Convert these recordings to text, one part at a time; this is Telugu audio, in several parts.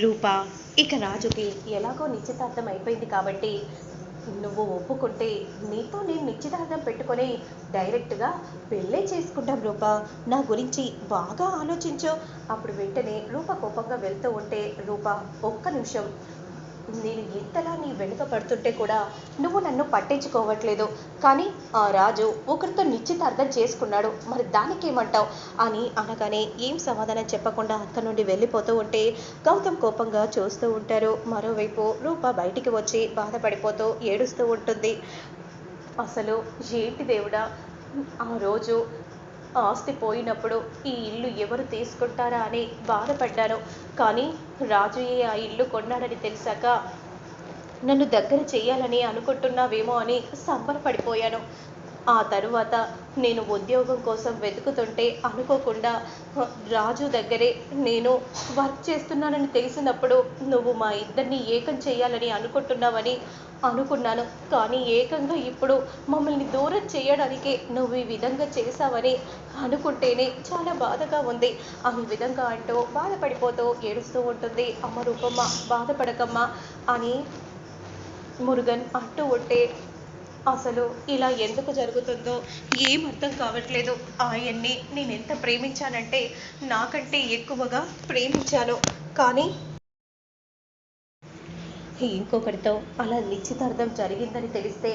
రూప ఇక రాజుకి ఎలాగో నిశ్చితార్థం అయిపోయింది కాబట్టి నువ్వు ఒప్పుకుంటే నీతో నేను నిశ్చితార్థం పెట్టుకొని డైరెక్ట్గా పెళ్ళే చేసుకుంటాం రూప. నా గురించి బాగా ఆలోచించు. అప్పుడు వెంటనే రూప కోపంగా వెళ్తూ ఉంటే రూప ఒక్క నిమిషం నేను ఎంతలా నీ వెనుక పడుతుంటే కూడా నువ్వు నన్ను పట్టించుకోవట్లేదు. కానీ ఆ రాజు ఒకరితో నిశ్చితార్థం చేసుకున్నాడు. మరి దానికి ఏమంటావు అని అనగానే ఏం సమాధానం చెప్పకుండా అక్కడి నుండి వెళ్ళిపోతూ ఉంటే గౌతమ్ కోపంగా చూస్తూ ఉంటారు. మరోవైపు రూప బయటికి వచ్చి బాధపడిపోతూ ఏడుస్తూ ఉంటుంది. అసలు ఏంటి దేవుడా? ఆ రోజు ఆస్తి పోయినప్పుడు ఈ ఇల్లు ఎవరు తీసుకుంటారా అని బాధపడ్డాను. కానీ రాజుయే ఆ ఇల్లు కొన్నాడని తెలిసాక నన్ను దగ్గర చేయాలని అనుకుంటున్నావేమో అని సంబరపడిపోయాను. ఆ తరువాత నేను ఉద్యోగం కోసం వెతుకుతుంటే అనుకోకుండా రాజు దగ్గరే నేను వర్క్ చేస్తున్నానని తెలిసినప్పుడు నువ్వు మా ఇద్దరిని ఏకం చేయాలని అనుకుంటున్నావని అనుకున్నాను. కానీ ఏకంగా ఇప్పుడు మమ్మల్ని దూరం చేయడానికి నువ్వు ఈ విధంగా చేశావని అనుకుంటేనే చాలా బాధగా ఉంది. ఆ విధంగా అంటూ బాధపడిపోతూ ఏడుస్తూ ఉంటుంది. అమ్మ రూపమ్మ బాధపడకమ్మా అని మురుగన్ అంటూ ఉంటే అసలు ఇలా ఎందుకు జరుగుతుందో ఏం అర్థం కావట్లేదు. ఆయన్ని నేను ఎంత ప్రేమించానంటే నాకంటే ఎక్కువగా ప్రేమించాను. కానీ ఇంకొకరితో అలా నిశ్చితార్థం జరిగిందని తెలిస్తే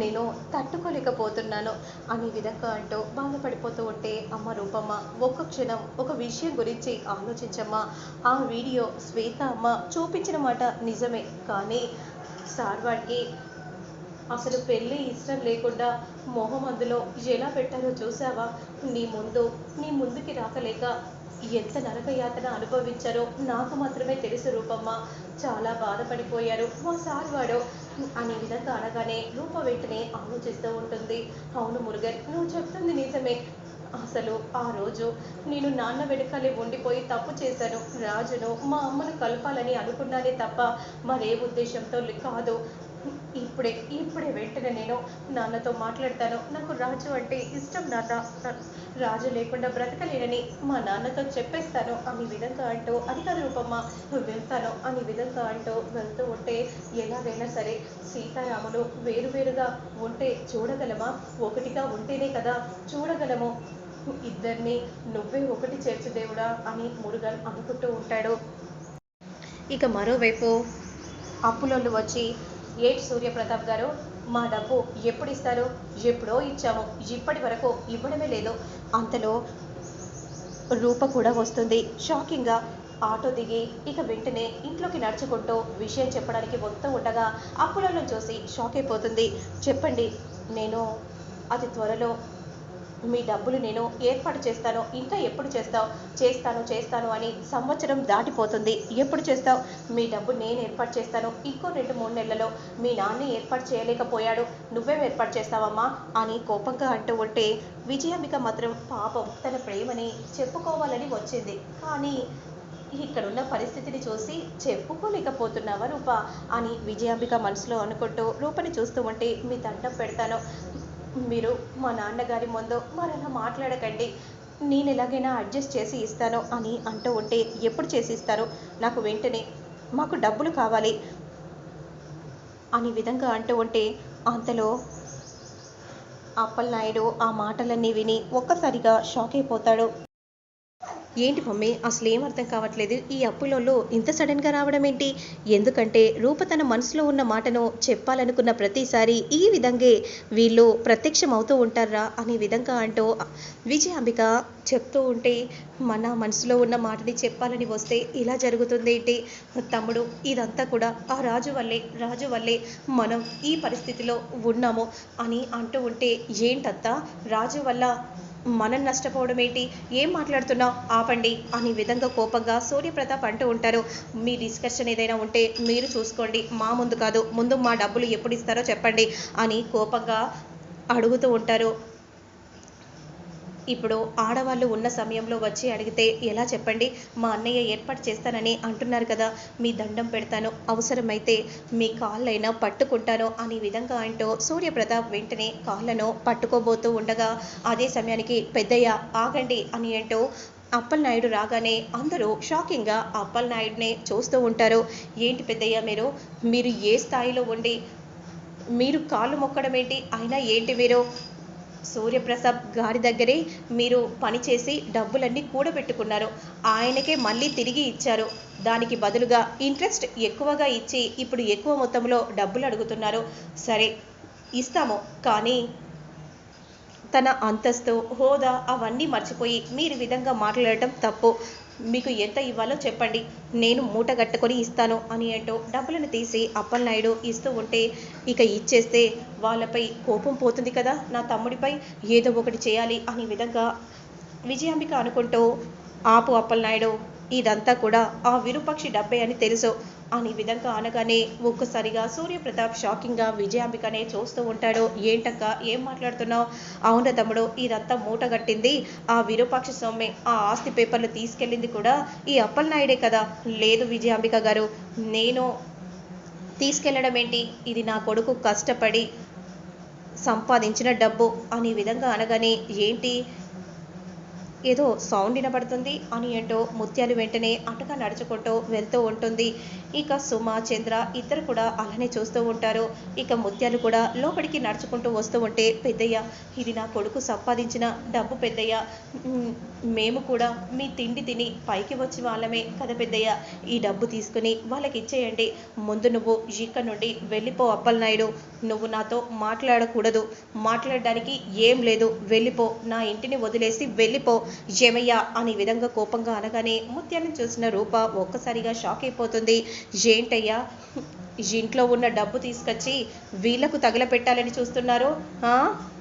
నేను తట్టుకోలేకపోతున్నాను. అనే విధంగా అంటూ బాధపడిపోతూ ఉంటే అమ్మ రూపమ్మ ఒక్క క్షణం ఒక విషయం గురించి ఆలోచించమ్మా. ఆ వీడియో శ్వేత అమ్మ చూపించిన మాట నిజమే. కానీ సార్ వాడికి అసలు పెళ్ళి ఇష్టం లేకుండా మొహం అందులో ఎలా పెట్టారో చూసావా నీ ముందు నీ ముందుకి రాకలేక ఎంత నరకయాతన అనుభవించారో నాకు మాత్రమే తెలుసు రూపమ్మ. చాలా బాధపడిపోయారు మా సార్ వాడు. అనే విధంగా అనగానే రూప వెంటనే ఆలోచిస్తూ ఉంటుంది. అవును మురుగన్ నువ్వు చెప్తుంది నిజమే. అసలు ఆ రోజు నేను నాన్న వెనకాలే ఉండిపోయి తప్పు చేశాను. రాజును మా అమ్మను కలపాలని అనుకున్నానే తప్ప మరే ఉద్దేశంతో కాదు. ఇప్పుడే ఇప్పుడే వెంటనే నేను నాన్నతో మాట్లాడతాను. నాకు రాజు అంటే ఇష్టం నాన్న. రాజు లేకుండా బ్రతకలేనని మా నాన్నతో చెప్పేస్తాను. అని విధంగా అంటూ అది కాదు రూపమ్మ వెళ్తాను. అని విధంగా అంటూ వెళ్తూ ఉంటే ఎలాగైనా సరే సీతారాములు వేరువేరుగా ఉంటే చూడగలమా? ఒకటిగా ఉంటేనే కదా చూడగలము. ఇద్దరిని నువ్వే ఒకటి చేర్చు దేవుడా అని మురుగన్ అనుకుంటూ ఉంటాడు. ఇక మరోవైపు అప్పులోళ్ళు వచ్చి ఏటి సూర్యప్రతాప్ గారు? మా డబ్బు ఎప్పుడు ఇస్తారు ఎప్పుడో ఇచ్చాము. ఇప్పటి వరకు ఇవ్వడమే లేదు. అంతలో రూప కూడా వస్తుంది. షాకింగ్గా ఆటో దిగి ఇక వెంటనే ఇంట్లోకి నడుచుకుంటూ విషయం చెప్పడానికి వస్తూ ఉండగా అప్పులను చూసి షాక్ అయిపోతుంది. చెప్పండి నేను అతి త్వరలో మీ డబ్బులు నేను ఏర్పాటు చేస్తాను ఇంకా ఎప్పుడు చేస్తావు? చేస్తాను చేస్తాను అని సంవత్సరం దాటిపోతుంది. ఎప్పుడు చేస్తావు? మీ డబ్బు నేను ఏర్పాటు చేస్తాను. ఇంకో రెండు మూడు నెలలలో మీ నాన్న ఏర్పాటు చేయలేకపోయాడు. నువ్వేం ఏర్పాటు చేస్తావమ్మా? అని కోపంగా అంటూ ఉంటే విజయాంబిక మాత్రం పాపం తన ప్రేమని చెప్పుకోవాలని వచ్చింది. కానీ ఇక్కడున్న పరిస్థితిని చూసి చెప్పుకోలేకపోతున్నావా రూప? అని విజయాంబిక మనసులో అనుకుంటూ రూపని చూస్తూ ఉంటే మీ దండం పెడతాను. మీరు మా నాన్నగారి ముందు మరలా మాట్లాడకండి. నేను ఎలాగైనా అడ్జస్ట్ చేసి ఇస్తాను అని అంటూ ఉంటే ఎప్పుడు చేసి ఇస్తారు? నాకు వెంటనే మాకు డబ్బులు కావాలి అనే విధంగా అంటూ ఉంటే అంతలో అప్పలనాయుడు ఆ మాటలన్నీ విని ఒక్కసారిగా షాక్ అయిపోతాడు. ఏంటి మమ్మీ? అసలు ఏం అర్థం కావట్లేదు? ఈ అప్పులలో ఇంత సడన్గా రావడం ఏంటి ఎందుకంటే రూప తన మనసులో ఉన్న మాటను చెప్పాలనుకున్న ప్రతిసారి ఈ విధంగా వీళ్ళు ప్రత్యక్షం అవుతూ ఉంటారా అనే విధంగా అంటూ విజయాంబిక చెప్తూ ఉంటే మన మనసులో ఉన్న మాటని చెప్పాలని వస్తే ఇలా జరుగుతుంది ఏంటి? తమ్ముడు ఇదంతా కూడా ఆ రాజు వల్లే రాజు వల్లే మనం ఈ పరిస్థితిలో ఉన్నాము అని అంటూ ఉంటే ఏంటత్తా? రాజు వల్ల మనం నష్టపోవడం ఏంటి? ఏం మాట్లాడుతున్నావు? ఆపండి అనే విధంగా కోపంగా సూర్యప్రతాప్ అంటూ ఉంటారు. మీ డిస్కషన్ ఏదైనా ఉంటే మీరు చూసుకోండి. మా ముందు కాదు ముందు మా డబ్బులు ఎప్పుడు ఇస్తారో చెప్పండి అని కోపంగా అడుగుతూ ఉంటారు. ఇప్పుడు ఆడవాళ్ళు ఉన్న సమయంలో వచ్చి అడిగితే ఎలా చెప్పండి? మా అన్నయ్య ఏర్పాటు చేస్తానని అంటున్నారు కదా మీ దండం పెడతాను అవసరమైతే మీ కాళ్ళైనా పట్టుకుంటాను అనే విధంగా అంటూ సూర్యప్రతాప్ వెంటనే కాళ్ళను పట్టుకోబోతూ ఉండగా అదే సమయానికి పెద్దయ్య ఆగండి అని అంటూ అప్పలనాయుడు రాగానే అందరూ షాకింగ్గా అప్పలనాయుడిని చూస్తూ ఉంటారు. ఏంటి పెద్దయ్య మీరు? మీరు ఏ స్థాయిలో ఉండి మీరు కాళ్ళు మొక్కడం ఏంటి? అయినా ఏంటి మీరు? సూర్యప్రసాద్ గారి దగ్గరే మీరు పనిచేసి డబ్బులన్నీ కూడబెట్టుకున్నారు. ఆయనకే మళ్ళీ తిరిగి ఇచ్చారు. దానికి బదులుగా ఇంట్రెస్ట్ ఎక్కువగా ఇచ్చి ఇప్పుడు ఎక్కువ మొత్తంలో డబ్బులు అడుగుతున్నారు. సరే ఇస్తాము. కానీ తన అంతస్తు హోదా అవన్నీ మర్చిపోయి మీరు విధంగా మాట్లాడటం తప్పు. మీకు ఎంత ఇవ్వాలో చెప్పండి. నేను మూట కట్టుకొని ఇస్తాను అని అంటూ డబ్బులను తీసి అప్పలనాయుడు ఇస్తూ ఉంటే ఇక ఇచ్చేస్తే వాళ్ళపై కోపం పోతుంది కదా? నా తమ్ముడిపై ఏదో ఒకటి చేయాలి అనే విధంగా విజయాంబిక అనుకుంటూ ఆపు అప్పలనాయుడు ఇదంతా కూడా ఆ విరూపక్షి డబ్బే అని తెలుసు అని విధంగా అనగానే ఒక్కసారిగా సూర్యప్రతాప్ షాకింగ్గా విజయాంబికనే చూస్తూ ఉంటాడు. ఏంటక్క ఏం మాట్లాడుతున్నావు? అవున తమ్ముడు ఇదంతా మూట కట్టింది ఆ విరూపాక్ష సొమ్మే ఆ ఆస్తి పేపర్లు తీసుకెళ్ళింది కూడా ఈ అప్పలనాయుడే కదా. లేదు విజయాంబిక గారు నేను తీసుకెళ్ళడం ఏంటి ఇది నా కొడుకు కష్టపడి సంపాదించిన డబ్బు అనే విధంగా అనగానే ఏంటి? ఏదో సౌండ్ వినబడుతుంది అని ఏంటో ముత్యాలు వెంటనే అటుగా నడుచుకుంటూ వెళ్తూ ఉంటుంది. ఇక సుమ చంద్ర ఇద్దరు కూడా అలానే చూస్తూ ఉంటారు. ఇక ముత్యాలు కూడా లోపలికి నడుచుకుంటూ వస్తూ ఉంటే పెద్దయ్య ఇది నా కొడుకు సంపాదించిన డబ్బు పెద్దయ్య. మేము కూడా మీ తిండి తిని పైకి వచ్చి వాళ్ళమే కదా పెద్దయ్య. ఈ డబ్బు తీసుకుని వాళ్ళకి ఇచ్చేయండి. ముందు నువ్వు ఇక్కడ నుండి వెళ్ళిపో అప్పలనాయుడు. నువ్వు నాతో మాట్లాడకూడదు. మాట్లాడడానికి ఏం లేదు. వెళ్ళిపో. నా ఇంటిని వదిలేసి వెళ్ళిపో. ఏమయ్యా అనే విధంగా కోపంగా అనగానే ముత్యాన్ని చూసిన రూప ఒక్కసారిగా షాక్ అయిపోతుంది. ఏంటయ్యా? ఇంట్లో ఉన్న డబ్బు తీసుకొచ్చి వీళ్ళకు తగలపెట్టాలని చూస్తున్నారు.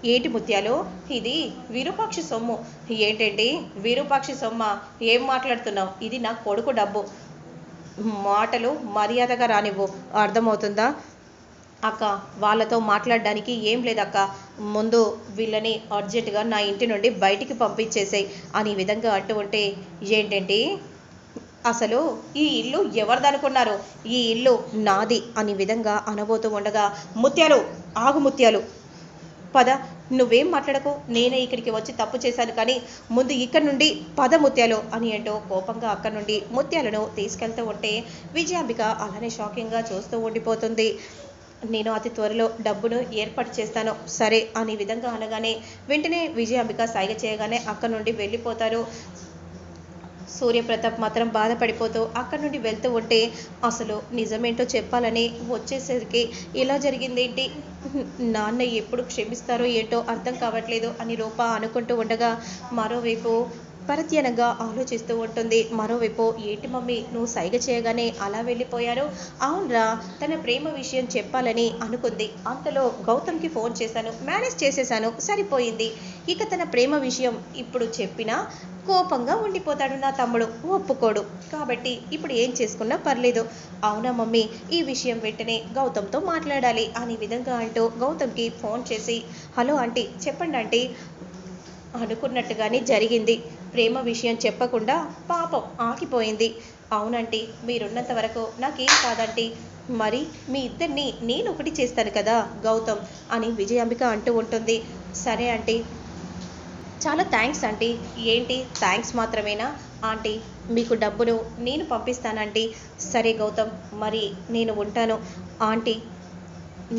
ఏంటి ముత్యాలు? ఇది విరూపాక్షి సొమ్ము. ఏంటండి? విరూపాక్షి సొమ్మ? ఏం మాట్లాడుతున్నావు? ఇది నా కొడుకు డబ్బు. మాటలు మర్యాదగా రానివ్వు. అర్థమవుతుందా? అక్క వాళ్ళతో మాట్లాడడానికి ఏం లేదక్క. ముందు వీళ్ళని అర్జెంటుగా నా ఇంటి నుండి బయటికి పంపించేసాయి అని విధంగా అంటూ ఉంటే ఏంటంటే అసలు ఈ ఇల్లు ఎవరిదనుకున్నారు? ఈ ఇల్లు నాది అని విధంగా అనబోతూ ఉండగా ముత్యాలు ఆగు ముత్యాలు. పద నువ్వేం మాట్లాడకు నేనే ఇక్కడికి వచ్చి తప్పు చేశాను కానీ ముందు ఇక్కడ నుండి పద ముత్యాలు అని అంటూ కోపంగా అక్కడి నుండి ముత్యాలను తీసుకెళ్తూ ఉంటే విజయాంబిక అలానే షాకింగ్గా చూస్తూ ఉండిపోతుంది. నేను అతి త్వరలో డబ్బును ఏర్పాటు చేస్తాను. సరే అనే విధంగా అనగానే వెంటనే విజయాంబిక సైగ చేయగానే అక్కడి నుండి వెళ్ళిపోతారు. సూర్యప్రతాప్ మాత్రం బాధపడిపోతూ అక్కడి నుండి వెళ్తూ ఉంటే అసలు నిజమేంటో చెప్పాలని వచ్చేసరికి ఇలా జరిగిందేంటి? నాన్న ఎప్పుడు క్షమిస్తారో ఏంటో అర్థం కావట్లేదు అని రూప అనుకుంటూ ఉండగా మరోవైపు పరధ్యానంగా ఆలోచిస్తూ ఉంటుంది. మరోవైపు ఏంటి మమ్మీ నువ్వు సైగ చేయగానే అలా వెళ్ళిపోయారు? అవునరా తన ప్రేమ విషయం చెప్పాలని అనుకుంది. అంతలో గౌతమ్కి ఫోన్ చేశాను. మేనేజ్ చేసేసాను సరిపోయింది. ఇక తన ప్రేమ విషయం ఇప్పుడు చెప్పినా కోపంగా ఉండిపోతాడు నా తమ్ముడు. ఒప్పుకోడు. కాబట్టి ఇప్పుడు ఏం చేసుకున్నా పర్లేదు. అవునా మమ్మీ ఈ విషయం వెంటనే గౌతమ్తో మాట్లాడాలి అనే విధంగా అంటూ గౌతమ్కి ఫోన్ చేసి హలో ఆంటీ చెప్పండి ఆంటీ అనుకున్నట్టుగానే జరిగింది. ప్రేమ విషయం చెప్పకుండా పాపం ఆగిపోయింది. అవునంటీ మీరున్నంత వరకు నాకేం కాదంటీ. మరి మీ ఇద్దరిని నేను ఒకటి చేస్తాను కదా గౌతమ్ అని విజయాంబిక అంటూ ఉంటుంది. సరే ఆంటీ. చాలా థ్యాంక్స్ ఆంటీ. ఏంటి థ్యాంక్స్ మాత్రమేనా? ఆంటీ మీకు డబ్బును నేను పంపిస్తానంటీ. సరే గౌతమ్ మరి నేను ఉంటాను. ఆంటీ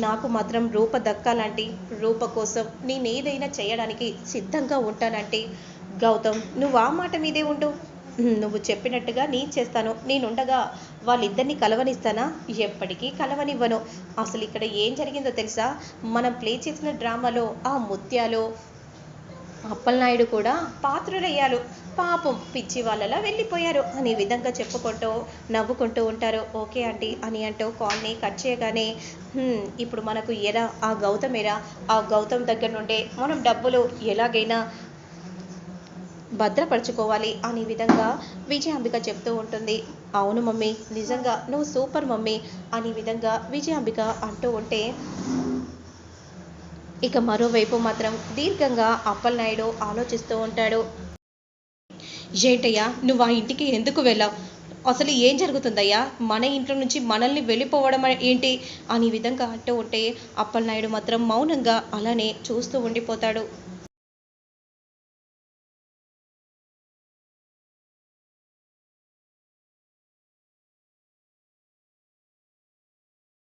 నాకు మాత్రం రూప దక్కాలంటే. రూప కోసం నేను ఏదైనా చేయడానికి సిద్ధంగా ఉంటానంటే. గౌతమ్ నువ్వు ఆ మాట మీదే ఉండు. నువ్వు చెప్పినట్టుగా నేను చేస్తాను. నేనుండగా వాళ్ళిద్దరిని కలవనిస్తానా? ఎప్పటికీ కలవనివ్వను. అసలు ఇక్కడ ఏం జరిగిందో తెలుసా? మనం ప్లే చేసిన డ్రామాలో ఆ ముత్యాలు అప్పలనాయుడు కూడా పాత్రులయ్యారు. పాపం పిచ్చి వాళ్ళలా వెళ్ళిపోయారు. అనే విధంగా చెప్పుకుంటూ నవ్వుకుంటూ ఉంటారు. ఓకే ఆంటీ అని అంటూ కాల్ని కట్ చేయగానే ఇప్పుడు మనకు ఎలా? ఆ గౌతమ్ ఎరా ఆ గౌతమ్ దగ్గర నుండే మనం డబ్బులు ఎలాగైనా భద్రపరచుకోవాలి అనే విధంగా విజయాంబిక చెప్తూ ఉంటుంది. అవును మమ్మీ నిజంగా నువ్వు సూపర్ మమ్మీ అనే విధంగా విజయాంబిక అంటూ ఉంటే ఇక మరోవైపు మాత్రం దీర్ఘంగా అప్పలనాయుడు ఆలోచిస్తూ ఉంటాడు. ఏంటయ్యా నువ్వు ఆ ఇంటికి ఎందుకు వెళ్ళావు? అసలు ఏం జరుగుతుందయ్యా? మన ఇంట్లో నుంచి మనల్ని వెళ్ళిపోవడం ఏంటి? అనే విధంగా అంటూ ఉంటే అప్పలనాయుడు మాత్రం మౌనంగా అలానే చూస్తూ ఉండిపోతాడు.